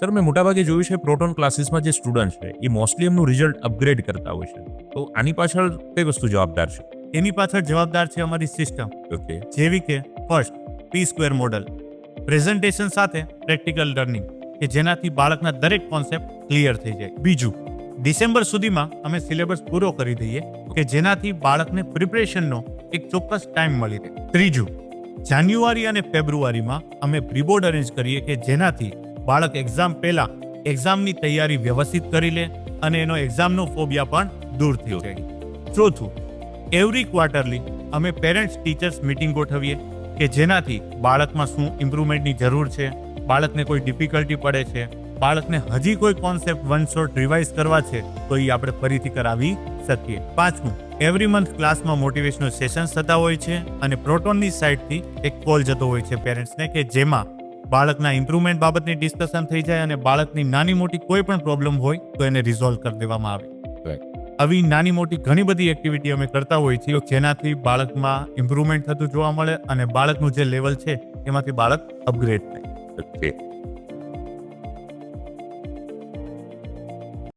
Sir મેં મોટાભાગે જોયું છે પ્રોટોન ક્લાસીસમાં જે સ્ટુડન્ટ છે એ મોસ્ટલી એમનું રિઝલ્ટ અપગ્રેડ કરતા હોય છે. તો આની પાછળ કઈ વસ્તુ જવાબદાર છે? એની પાછળ જવાબદાર છે અમારી સિસ્ટમ. ઓકે. જેવી કે first P square model. Presentation સાથે પ્રેક્ટિકલ લર્નિંગ કે જેનાથી બાળકના દરેક કોન્સેપ્ટ ક્લિયર થઈ જાય. બીજું ડિસેમ્બર સુધીમાં અમે સિલેબસ પૂરો કરી દઈએ કે જેનાથી બાળકને પ્રિપરેશનનો એક ચોક્કસ ટાઈમ મળી રહે. ત્રીજું જાન્યુઆરી અને ફેબ્રુઆરીમાં અમે પ્રીબોર્ડ અરેન્જ કરીએ કે જેનાથી બાળક એક્ઝામ પહેલા એક્ઝામની તૈયારી વ્યવસ્થિત કરી લે અને એનો એક્ઝામનો ફોબિયા પણ દૂર થયો. જાય ચોથું એવરી ક્વાર્ટરલી અમે પેરેન્ટ્સ ટીચર્સ મીટિંગ ગોઠવીએ કે જેનાથી બાળકમાં શું ઇમ્પ્રુવમેન્ટની જરૂર છે, બાળકને કોઈ ડિફિકલ્ટી પડે છે, બાળકને હજી કોઈ કોન્સેપ્ટ વન શોર્ટ રિવાઇઝ કરવા છે, તો એ આપણે ફરીથી કરાવી શકીએ. પાંચમું એવરી મંથ ક્લાસમાં મોટિવેશનલ સેશન્સ થતા હોય છે અને પ્રોટોનની સાઇડથી એક કોલ જતો હોય છે પેરેન્ટ્સને કે જેમાં બાળકના ઇમ્પ્રુવમેન્ટ બાબતની ડિસ્કશન થઈ જાય અને બાળકની નાની મોટી કોઈ પણ પ્રોબ્લેમ હોય તો એને રિઝોલ્વ કરી દેવામાં આવે. આવી નાની મોટી ઘણી બધી એક્ટિવિટી અમે કરતા હોઈએ છીએ જેનાથી બાળકમાં ઇમ્પ્રુવમેન્ટ થતું જોવા મળે અને બાળકનું જે લેવલ છે એમાંથી બાળક અપગ્રેડ થાય.